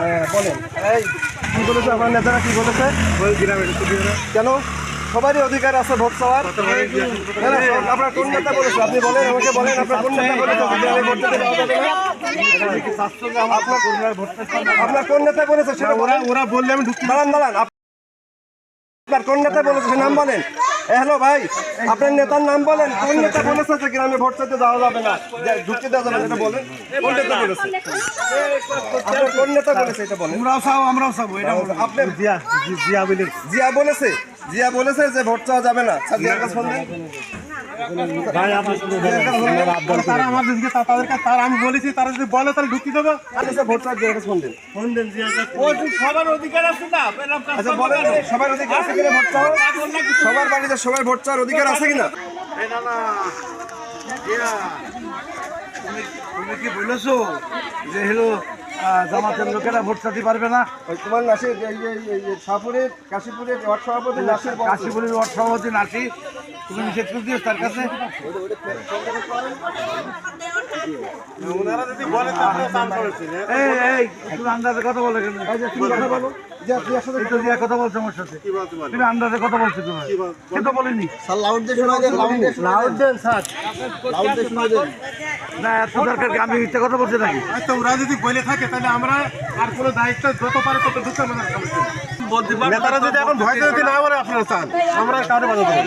হ্যাঁ কেন? সবারই অধিকার আছে ভোট চাওয়ার। আপনার কোন নেতা বলেছে? আপনি বলেন, আমাকে বলেন, আপনার কোন নেতা বলেছে? আপনার- কোন নেতা বলেছে? সেটা ওরা বললে আমি ঢুকতে আপনার কোন নেতা বলেছে? সে নাম বলেন। হ্যালো ভাই আপনার নেতার নাম বলেন। কোন নেতা বলেছে যে গ্রামে ভোট চাইতে যাওয়া যাবে না? ঢুকতে দেওয়া যাবে এটা বলেন। কোন নেতা বলেছে? আপনার কোন নেতা বলেছে এটা বলেন। আমরাও চাও আমরাও চাবো এটা আপনি জিয়া জিয়া বলেছে। জিয়া বলেছে? জিয়া বলেছে যে ভোট চাওয়া যাবে না। স্যার জিয়ার কাছে ফোন দেন। তারা আমাদের দিকে তাদের কাছে তারা আমি বলেছি তারা যদি বলে তাহলে ঢুকতে দেবো। আচ্ছা স্যার ভোট জিয়ার ফোন দেন। ফোন দেন সবার অধিকার আছে না আচ্ছা সবার অধিকার আছে। কিনা ভোট চাওয়ার? সবার বাড়িতে সবার ভোট চাওয়ার অধিকার আছে কিনা? তুমি কি বলেছ যে হলো জামাতের লোকেরা ভোট চাতে পারবে না। তোমার নাসির শাহপুরের কাশীপুরের ওয়ার্ড সভাপতি নাসির। কাশীপুরের ওয়ার্ড সভাপতি নাসি তুমি নিষেধ করে দিও তার কাছে। এই এই তুমি আন্দাজে কথা বলে কেন তুমি কথা বলো। তো কথা বলছো আমার সাথে। তুমি আন্দাজে কথা বলছো তুমি কিন্তু বলিনি। লাউড দেন স্যার। না এত দরকার আমি মিথ্যা কথা বলছি নাকি? আচ্ছা ওরা যদি বলে থাকে তাহলে আমরা আর কোনো দায়িত্ব যত পারে তত আমাদের নেতারা যদি এখন ভয় যদি না করে আপনারা চান আমরা কারও বাধা দেবো।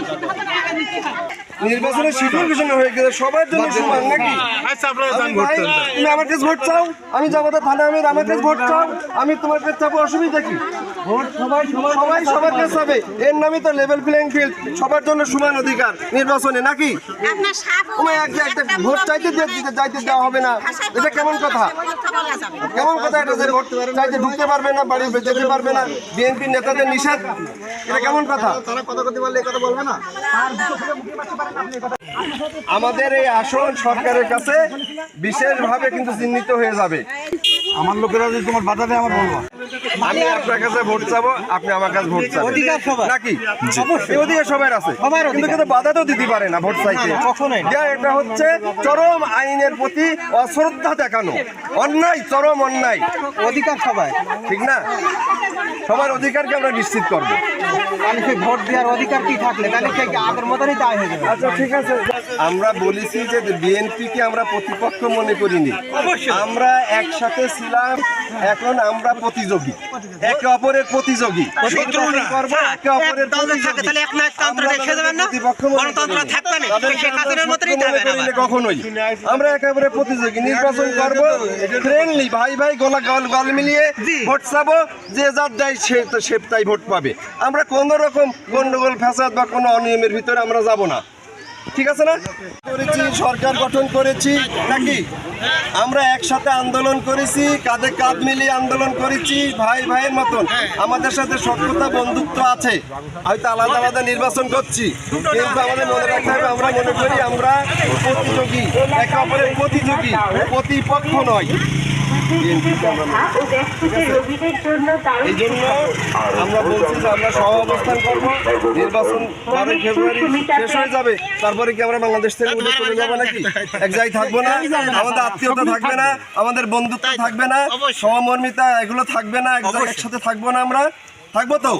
নির্বাচনের শিডিউল ঘোষণা হয়ে গেছে সবার জন্য সমান নাকি আচ্ছা আপনারা যান ভাই, তুমি আমার কাছে ভোট চাও আমি যাব তো থানা আমি আমার কাছে ভোট চাও আমি তোমার কাছে চাবো অসুবিধা কি? ভোট সবাই সবাই সবার কাছে চাবে। এর নামই তো লেভেল প্লেইং ফিল্ড সবার জন্য সমান অধিকার নির্বাচনে নাকি? তোমায় একটা একটা ভোট চাইতে চাইতে দেওয়া হবে না। এটা কেমন কথা? কেমন কথা এটা যে ভোট চাইতে ঢুকতে পারবে না বাড়ি যেতে পারবে না বিএনপি নেতাদের নিষেধ এটা কেমন কথা? আমাদের এই আসন সরকারের কাছে বিশেষভাবে কিন্তু চিহ্নিত হয়ে যাবে। আমার লোকেরা যদি তোমার বাধা দেয় আমার বলব। আমি আপনার কাছে ভোট চাবো আপনি আমার কাছে ভোট চাবেন। অধিকার সবার। নাকি? অবশ্যই। অধিকার সবার আছে। কিন্তু কিন্তু বাধা তো দিতে পারে না ভোট চাইতে। কখনোই এটা হচ্ছে চরম আইনের প্রতি অশ্রদ্ধা দেখানো। অন্যায় চরম অন্যায়। অধিকার সবাই। ঠিক না? সবার অধিকারকে আমরা নিশ্চিত করব। সেই ভোট দেওয়ার অধিকার কি থাকলে? তাহলে আগের মতনই দায় হয়ে যাবে? আচ্ছা ঠিক আছে। আমরা বলেছি যে বিএনপিকে আমরা প্রতিপক্ষ মনে করিনি। আমরা একসাথে ছিলাম এখন আমরা প্রতিযোগী। একে অপরের প্রতিযোগী। নির্বাচন করব, একে অপরের প্রতিযোগী। আমরা কখনোই। আমরা নির্বাচন করব ফ্রেন্ডলি ভাই ভাই গলা গল গল মিলিয়ে ভোট চাবো যে যার দেয় সে তো সে তাই ভোট পাবে। আমরা কোনো রকম গন্ডগোল, ফ্যাসাদ বা কোনো অনিয়মের ভিতরে আমরা যাব না। ঠিক আছে না? করেছি, সরকার গঠন করেছি, নাকি? আমরা একসাথে আন্দোলন করেছি, কাঁধে কাঁধ মিলিয়ে আন্দোলন করেছি, ভাই ভাইয়ের মতন। আমাদের সাথে সক্ষতা বন্ধুত্ব আছে। হয়তো আলাদা আলাদা নির্বাচন করছি। কিন্তু আমাদের মনে রাখতে হবে, আমরা মনে করি আমরা প্রতিযোগী, একে অপরের প্রতিযোগী, প্রতিপক্ষ নয়। বিএনপিকে আমরা করি। এই জন্য আমরা বলছি যে আমরা সহ অবস্থান করব নির্বাচন বারোই ফেব্রুয়ারি শেষ হয়ে যাবে তারপরে কি আমরা বাংলাদেশ থেকে উঠে চলে যাব নাকি এক জায়গায় থাকব না আমাদের আত্মীয়তা থাকবে না আমাদের বন্ধুত্ব থাকবে না সহমর্মিতা এগুলো থাকবে না এক জায়গায় একসাথে থাকব না আমরা। থাকব তো?